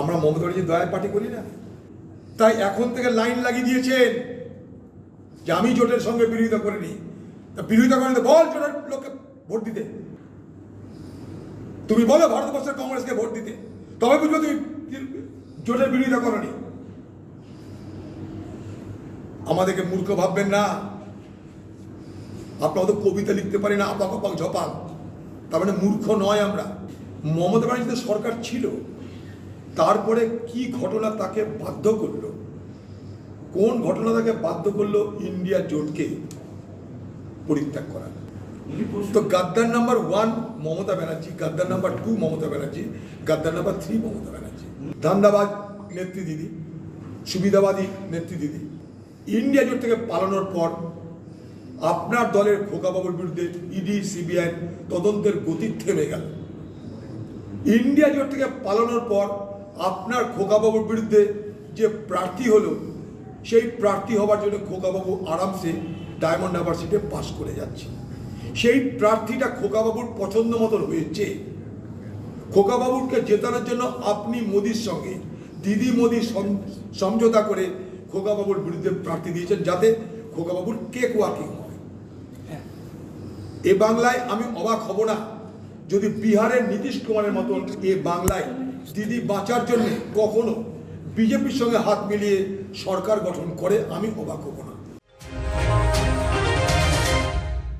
আমরা মমতা ব্যানার্জি দয়ায় পার্টি করি না। তাই এখন থেকে লাইন লাগিয়ে দিয়েছেন যে আমি জোটের সঙ্গে বিরোধিতা করিনি। তা বিরোধিতা করেন বল জোটের লোককে ভোট দিতে। তুমি বলো ভারতবর্ষের কংগ্রেসকে ভোট দিতে। তবে বুঝবে তুমি জোটের বিরোধিতা করনি। আমাদেরকে মূর্খ ভাববেন না। আপনারা তো কবিতা লিখতে পারি না, আপাক আপাক ঝপাক। তার মানে মূর্খ নয় আমরা। মমতা ব্যানার্জিতে সরকার ছিল। তারপরে কি ঘটনা তাকে বাধ্য করল? কোন ঘটনা তাকে বাধ্য করল? ইন্ডিয়া জোটকে পরিত্যাগ করা তো গাদ্দার নাম্বার ওয়ান মমতা ব্যানার্জি, গাদ্দার নাম্বার টু মমতা ব্যানার্জি, গাদ্দার নাম্বার থ্রি মমতা ব্যানার্জি। ধান্দাবাদ নেত্রী দিদি, সুবিধাবাদী নেত্রী দিদি। ইন্ডিয়া জোট থেকে পালানোর পর আপনার দলের খোকাবাবুর বিরুদ্ধে ইডি, সিবিআই তদন্তের গতি থেমে গেল। ইন্ডিয়া জোট থেকে পালানোর পর আপনার খোকাবাবুর বিরুদ্ধে যে প্রার্থী হলো সেই প্রার্থী হবার জন্য খোকাবাবু আরামসে ডায়মন্ড হারবার সিটে পাশ করে যাচ্ছে। সেই প্রার্থীটা খোকাবাবুর পছন্দ মতন হয়েছে। খোকাবাবুরকে জেতানোর জন্য আপনি মোদির সঙ্গে দিদি মোদি সমঝোতা করে খোকাবাবুর বিরুদ্ধে প্রার্থী দিয়েছেন যাতে খোকাবাবুর কেক ওয়ার্কিং হয়। এ বাংলায় আমি অবাক হব না। যদি বিহারের নীতিশ কুমারের মতন এ বাংলায় দিদি বাঁচার জন্য কখনো বিজেপির সঙ্গে হাত মিলিয়ে সরকার গঠন করে, আমি অবাক হব না।